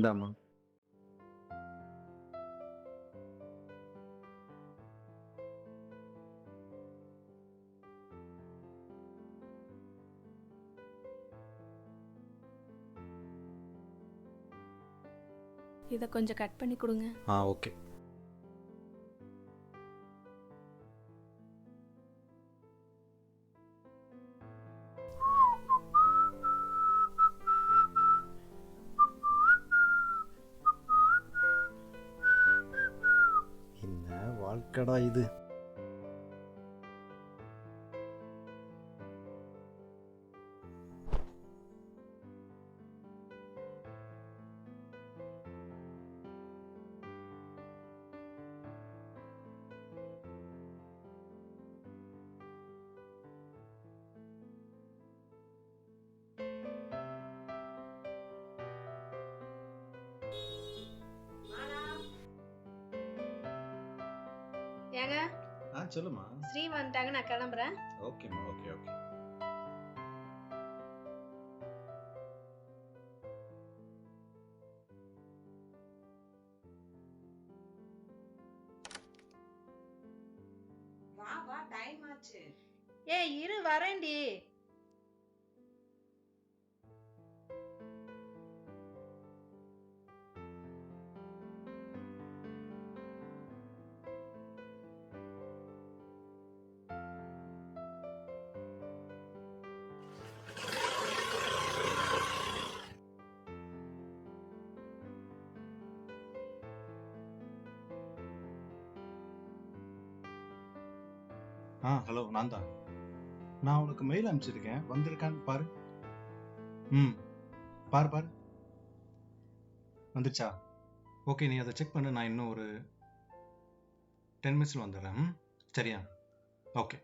இந்தாம்மா இதை கொஞ்சம் கட் பண்ணி கொடுங்க. ஆ ஓகே. வாழ்க்கடா இது ஏங்க ஆ சொல்லுமா ஸ்ரீ வந்துட்டாங்க நான் கிளம்புறேன். ஓகேம்மா ஓகே ஓகே. ஹலோ நான் தான் நான் உனக்கு மெயில் அனுப்பிச்சிருக்கேன். வந்திருக்கான்னு பாரு. ம். பாரு பாரு. வந்துச்சா ஓகே நீ அதை செக் பண்ணு. நான் இன்னும் ஒரு டென் மினிட்ஸில் வந்துடுறேன். சரியா? ஓகே.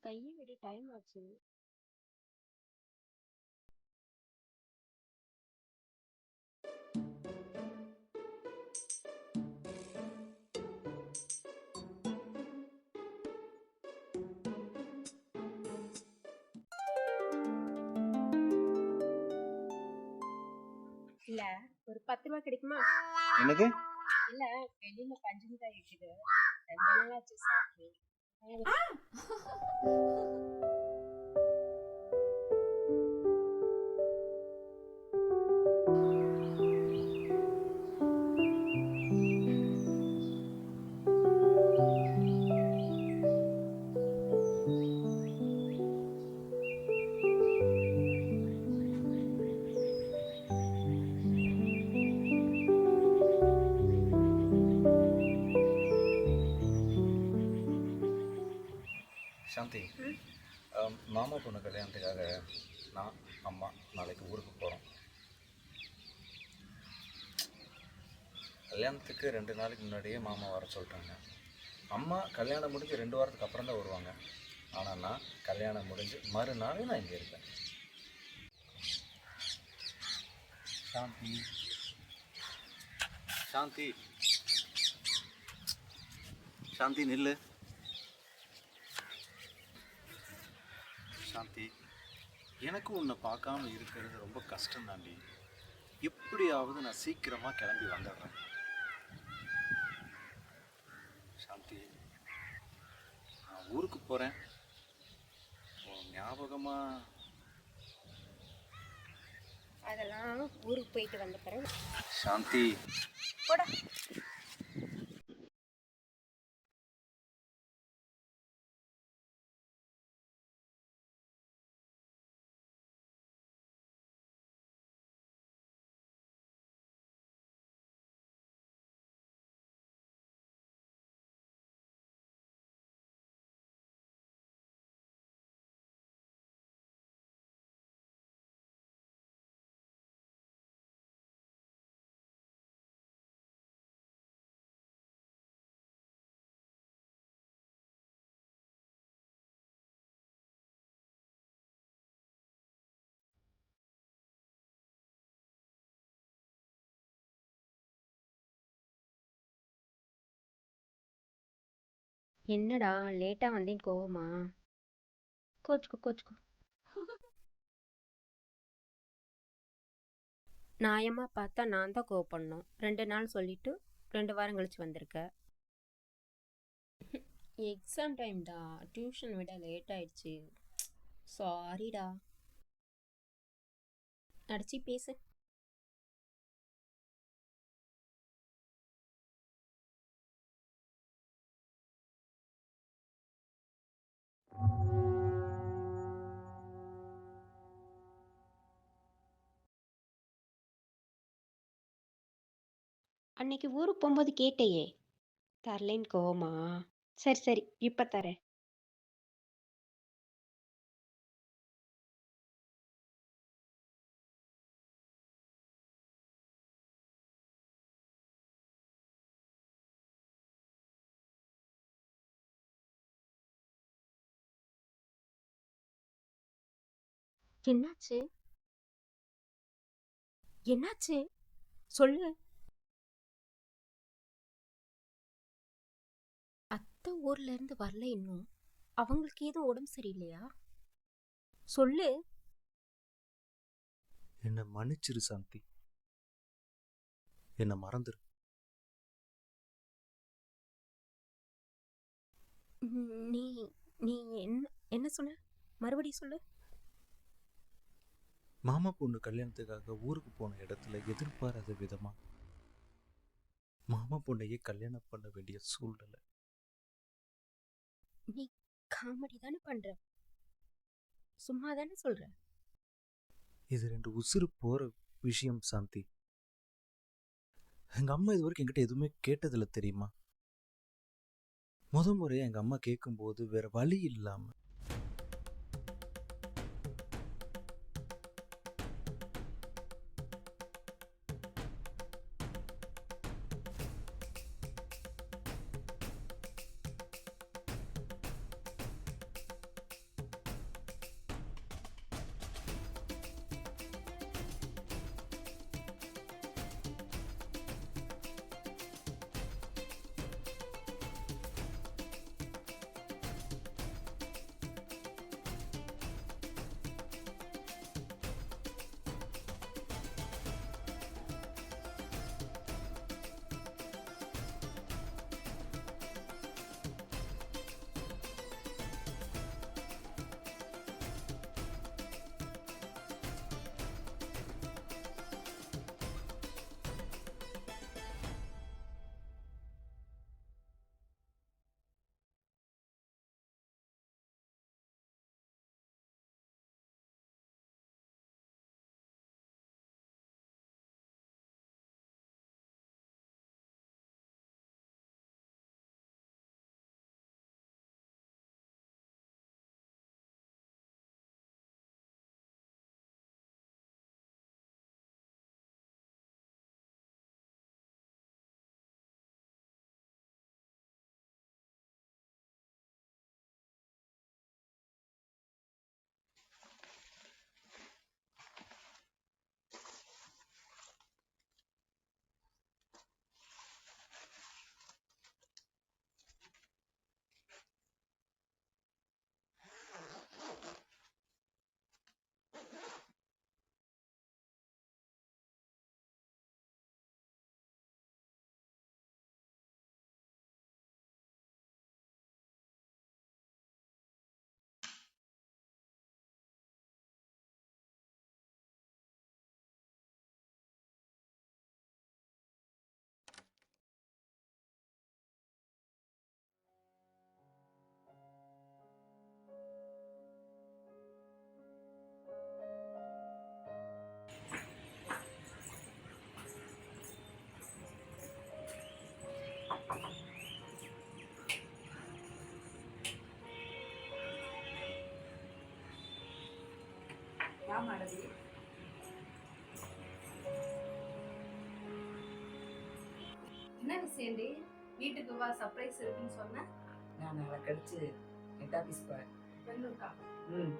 கையை விட டைம் ஆச்சு. இல்ல ஒரு பத்து ரூபா கிடைக்குமா? என்னது? இல்ல வெளியில பஞ்சு மிட்டாய் இருக்குது. ரெண்டு நாளாச்சு சாப்பிட்டு. 啊！சாந்தி. மாமா பொண்ணு கல்யாணத்துக்காக நான் அம்மா நாளைக்கு ஊருக்கு போகிறோம் கல்யாணத்துக்கு ரெண்டு நாளைக்கு முன்னாடியே மாமா வர சொல்லிட்டாங்க. அம்மா கல்யாணம் முடிஞ்சு ரெண்டு வாரத்துக்கு அப்புறம் தான் வருவாங்க. ஆனால் நான் கல்யாணம் முடிஞ்சு மறுநாள் நான் இங்கே இருப்பேன். சாந்தி. சாந்தி. சாந்தி நில்லு. சாந்தி எனக்கு உன்னை பார்க்காம இருக்கிறது ரொம்ப கஷ்டம் தாண்டி. எப்படியாவது நான் சீக்கிரமாக கிளம்பி வந்துடுறேன். சாந்தி நான் ஊருக்கு போகிறேன் ஞாபகமாக அதெல்லாம் ஊருக்கு போயிட்டு வந்த பிறகு. சாந்தி. போடா. என்னடா லேட்டா வந்தேன் கோவமா? கோச்சுக்கோ கோச்சுக்கோ. நியாயமா பார்த்தா நான் தான் கோவப்படணும். ரெண்டு நாள் சொல்லிட்டு ரெண்டு வாரம் கழிச்சு வந்திருக்க. எக்ஸாம் டைம்டா டியூஷன் விட லேட் ஆயிடுச்சு. சாரிடா அடிச்சு பேசு. அன்னைக்கு ஊருக்கு போகும்போது கேட்டேயே. தரலேன்னு கோவமா? சரி சரி இப்ப தரேன். என்னாச்சு? என்னாச்சு? சொல்லு. அத்தை ஊர்ல இருந்து வரல இன்னும். அவங்களுக்கு எதுவும் உடம்பு சரியில்லையா? சொல்லு. என்னை மன்னிச்சிரு சாந்தி. என்னை மறந்துரு. நீ நீ என்ன என்ன சொன்ன? மறுபடியும் சொல்லு. மாமா பொண்ணு கல்யாணத்துக்காக ஊருக்கு போன இடத்துல எதிர்பாராத விதமா மாமா பொண்ணையே கல்யாணம் பண்ண வேண்டிய சூழ்நிலை. நீ காமெடி தானே பண்ற? சும்மா தானே சொல்ற? இது ரெண்டு உசுறு போற விஷயம் சாந்தி. எங்க அம்மா இது வரைக்கும் என்கிட்ட எதுவுமே கேட்டதில்ல தெரியுமா? முத முறையா எங்க அம்மா கேட்கும்போது வேற வழி இல்லாம மாடவி என்ன விஷயம்டி வீட்டுக்கு வா சர்ப்ரைஸ் இருக்குன்னு சொன்ன? நான் நாளை கழிச்சு ஹெட் ஆஃபீஸ் போகிறேன் பெண்ணுக்கா ம்.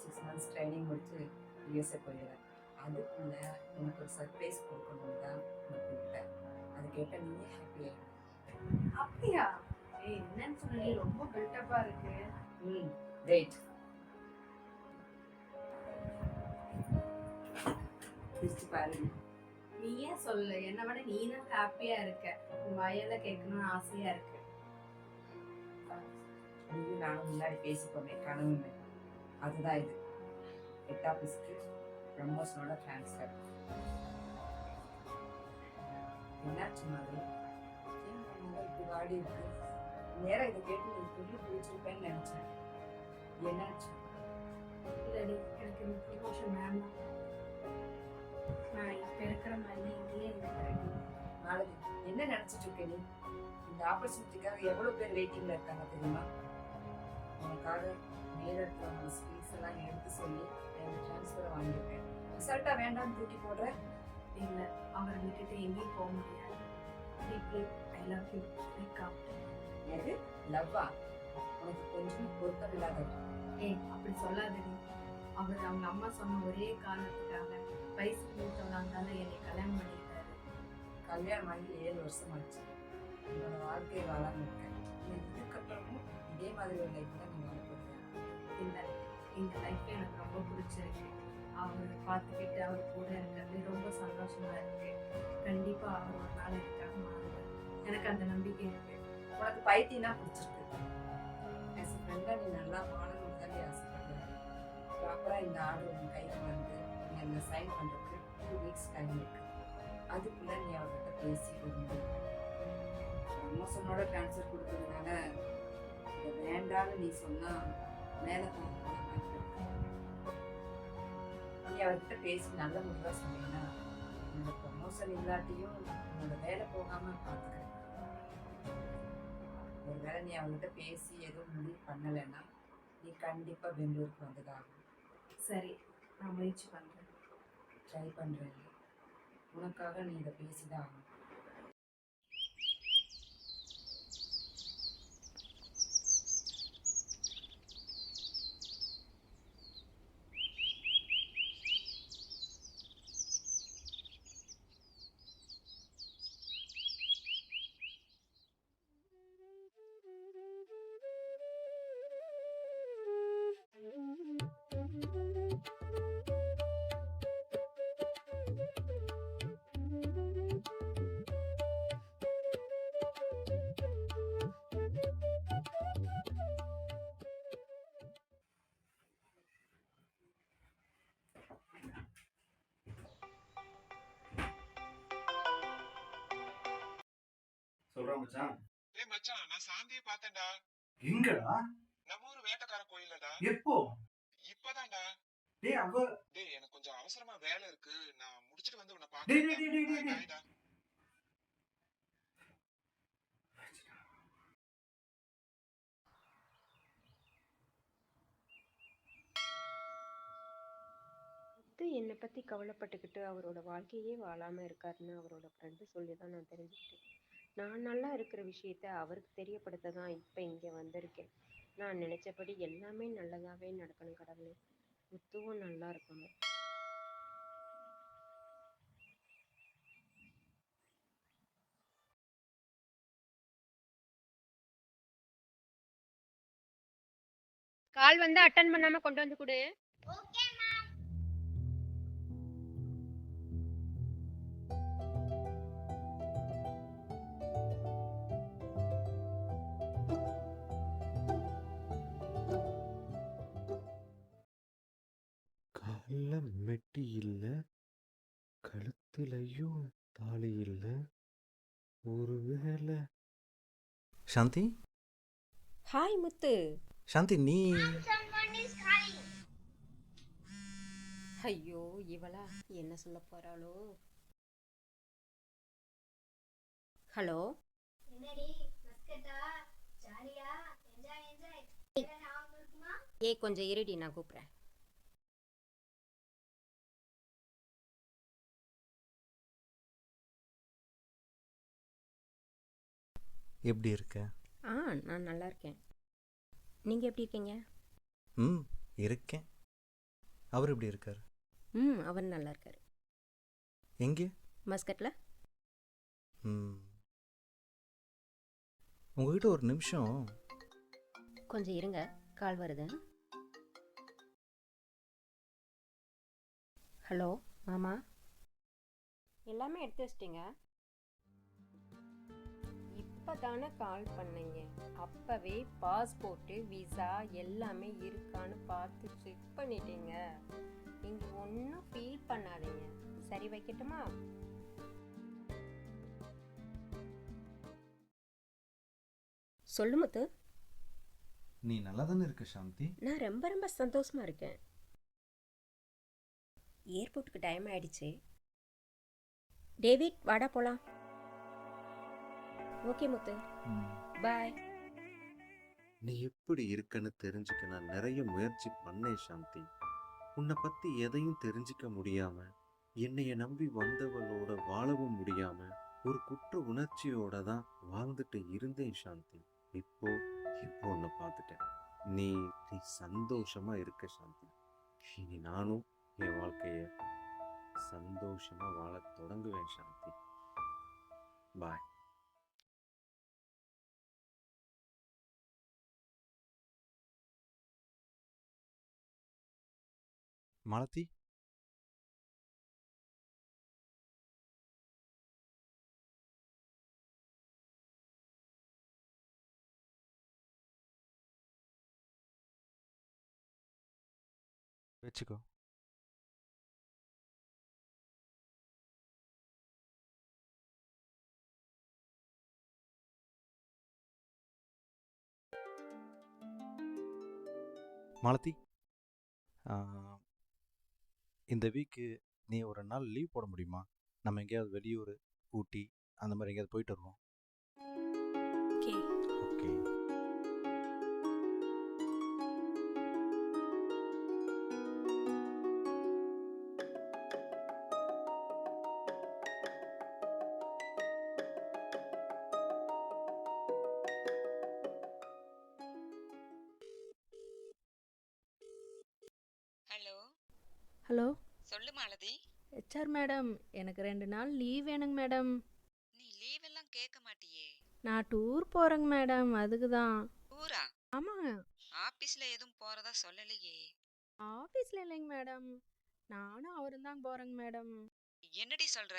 சிக்ஸ் மந்த்ஸ் ட்ரைனிங் முடிச்சு யூஎஸ்ஏ போயிடுறேன். அதுக்குள்ள உனக்கு ஒரு சர்ப்ரைஸ் கொடுக்கணும்னு தான் நான் கூப்பிட்டேன். அது கேட்ட நீயே ஹாப்பி அப்படியா? ஏய் என்னன்னு சொல்லி ரொம்ப பில்டப்பா இருக்கு. ம் வெயிட் பிரிச்சு பாருங்க நீ ஏன் சொல்லு. என்னை விட நீ தான் ஹாப்பியா இருக்க. உன் வயல்ல கேட்கணும்னு ஆசையா இருக்கு. நானும் முன்னாடி பேசிக்கோமே கனவுன்னு அதுதான் இது. ஹெட் ஆஃபீஸ்க்கு ப்ரமோஷனோட ட்ரான்ஸ்ஃபர் என்னாச்சு மாதிரி? இப்படி வாடி இருக்கு? நேரம் இதை கேட்டு நீ சொல்லி பிடிச்சிருப்பேன்னு நினைச்சேன். என்னாச்சு? இல்லடி எனக்கு இந்த ப்ரொமோஷன் வேண்டாம் நான் இப்ப இருக்கிற மாதிரி இங்கேயே இருக்கிறேன் நாளைக்கு என்ன நினைச்சிட்டு இருக்க நீ? இந்த ஆப்பர்ச்சுனிட்டிக்காக எவ்வளவு பேர் வெயிட்டிங்ல இருக்காங்க தெரியுமா? உனக்காக மேலிடத்துல ஸ்பீஸ் எல்லாம் எடுத்து சொல்லி எனக்கு ட்ரான்ஸ்ஃபர் வாங்கியிருக்கேன். ரிசல்ட்டா வேண்டாம்னு தூக்கி போடுற? இல்லை அவரை விட்டுட்டு எங்கேயும் போக முடியாது. ஐ லவ் யூ வெல்கம் எது? லவ்வா உனக்கு கொஞ்சம் பொருத்தம் இல்லாதது. ஏய் அப்படி சொல்லாதடி. அவர் அவங்க அம்மா சொன்ன ஒரே காரணத்துக்காக வயசு இருந்தாலும் என்னை கல்யாணம் பண்ணிட்டாரு கல்யாணம் ஆகி ஏழு வருஷம் ஆச்சு உன்னோட வாழ்க்கை வாழாம இருக்கேன் நீ இதுக்கப்புறமும் இதே மாதிரி ஒரு லைஃப் தான் நீ வாழ போறியா இல்ல இந்த லைஃப் எனக்கு ரொம்ப பிடிச்சிருக்கு. அவர் பார்த்துக்கிட்டு அவர் கூட இருக்கிறது ரொம்ப சந்தோஷமா இருக்கு. கண்டிப்பா அவர் ஒரு நாள் எனக்காக மாறுவார். எனக்கு அந்த நம்பிக்கை இருக்கு. உனக்கு பைத்தியம் தான் பிடிச்சிருக்கு ஃப்ரெண்டா நீ நல்லா வாழணும்னு தான் நீ ஆசைப்படுற. ப்ராப்பராக இந்த ஆர்டர் உன் கைக்கு வந்து என்னை சைன் பண்ணுறதுக்கு டூ வீக்ஸ் டைம் இருக்கு. அதுக்குள்ள நீ அவர்கிட்ட பேசி விரும்பு ப்ரமோஷனோட ட்ரான்ஸ்ஃபர் கொடுத்ததுனால இதை வேண்டான்னு நீ சொன்னா மேலே போகணும் நீ அவர்கிட்ட பேசி நல்ல முடிவாக சொன்னீங்கன்னா உன்னோட ப்ரமோஷன் இல்லாட்டியும் உன்னோட வேலை போகாமல் பார்த்துக்கிறேன் ஒருவேளை நீ அவங்ககிட்ட பேசி எதுவும் முடிவு பண்ணலைன்னா நீ கண்டிப்பாக பெங்களூருக்கு வந்ததாகும் சரி நான் முயற்சி பண்ணுறேன் ட்ரை பண்ணுறேன் உனக்காக நீ இதை பேசிதான் ஆகணும். சொல்றேன் மச்சான். டேய் மச்சான் நான் சாந்தியை பார்த்தேன்டா. எங்கடா? நம்ம ஊர் வேட்டக்கார கோயிலடா எப்போ? இப்பதான்டா. டேய் அவ டேய் எனக்கு கொஞ்சம் அவசரமா வேலை இருக்கு. நான் முடிச்சிட்டு வந்து உன்னை டேய், டேய், டேய், டேய், டேய். என்னை பற்றி கவலைப்பட்டுக்கிட்டு அவரோட வாழ்க்கையே வாழாமல் இருக்காருன்னு அவரோட ஃப்ரெண்டு சொல்லி தான் நான் தெரிஞ்சுக்கிட்டேன். நான் நல்லா இருக்கிற விஷயத்த அவருக்கு தெரியப்படுத்த தான் இப்போ இங்கே வந்திருக்கேன். நான் நினச்சபடி எல்லாமே நல்லதாகவே நடக்கணும் கடவுளே. முத்துவும் நல்லா இருக்கணும். கால் வந்து அட்டன் பண்ணாமல் கொண்டு வந்து கொடு. காலில் மெட்டி இல்லை கழுத்துலையும் தாலி இல்லை ஒருவேளை சாந்தி? ஹாய் முத்து. சாந்தி நீ? ஐயோ இவளா என்ன சொல்ல போறாளோ? ஹலோ என்னடி மஸ்கட்டா ஜாலியா என்ஜாய் என்ஜாய் ஞாபகம் இருக்குமா ஏ கொஞ்சம் இருடி நான் கூப்பிட்றேன். எப்படி இருக்க? ஆ நான் நல்லா இருக்கேன். நீங்கள் எப்படி இருக்கீங்க? ம் இருக்கேன். அவர் எப்படி இருக்கார்? ம் அவர் நல்லா இருக்காரு. எங்கே? மஸ்கட்டில் ம். உங்ககிட்ட ஒரு நிமிஷம். கொஞ்சம் இருங்க கால் வருது. ஹலோ மாமா? எல்லாமே எடுத்து வச்சிட்டிங்க? இப்போ தானே கால் பண்ணீங்க? அப்போவே பாஸ்போர்ட்டு விசா எல்லாமே இருக்கான்னு பார்த்து செக் பண்ணிட்டீங்க. நீங்கள் ஒன்றும் ஃபீல் பண்ணாதீங்க. சரி வைக்கட்டுமா? சொல்லு முத்து. நீ நல்லா தானே இருக்க சாந்தி? நான் ரொம்ப ரொம்ப சந்தோஷமா இருக்கேன். ஏர்போர்ட்டுக்கு டைம் ஆயிடுச்சு. டேவிட் வாடா போலாம். ஓகே முத்து. பாய் நீ எப்படி இருக்கன்னு தெரிஞ்சுக்க நான் நிறைய முயற்சி பண்ணேன் சாந்தி. உன்னை பத்தி எதையும் தெரிஞ்சுக்க முடியாம என்னைய நம்பி வந்தவளோட வாழவும் முடியாம ஒரு குற்ற உணர்ச்சியோட தான் வாழ்ந்துட்டு இருந்தேன் சாந்தி. இப்போ இப்போ உன்னை பார்த்துட்டேன். நீ நீ சந்தோஷமா இருக்க சாந்தி. இனி நானும் என் வாழ்க்கைய சந்தோஷமா வாழத் தொடங்குவேன் சாந்தி. பாய் மாலதி வச்சுக்கோ மாலதி ஆ, இந்த வீக்கு நீ ஒரு நாள் லீவ் போட முடியுமா? நம்ம எங்கேயாவது வெளியூர் ஊட்டி அந்த மாதிரி எங்கேயாவது போயிட்டு வருவோம். ஹலோ? சொல்லு மாலதி ஹெச்ஆர் மேடம் எனக்கு ரெண்டு நாள் லீவ் வேணுங்க மேடம். நீ லீவ் எல்லாம் கேட்க மாட்டியே. நான் டூர் போகிறேங்க மேடம் அதுக்கு தான். ஊரா? ஆமாங்க. ஆபீஸ்ல எதுவும் போறதா சொல்லலையே. ஆஃபீஸில் இல்லைங்க மேடம். நானும் அவரும் தான் போகிறேங்க மேடம். என்னடி சொல்ற?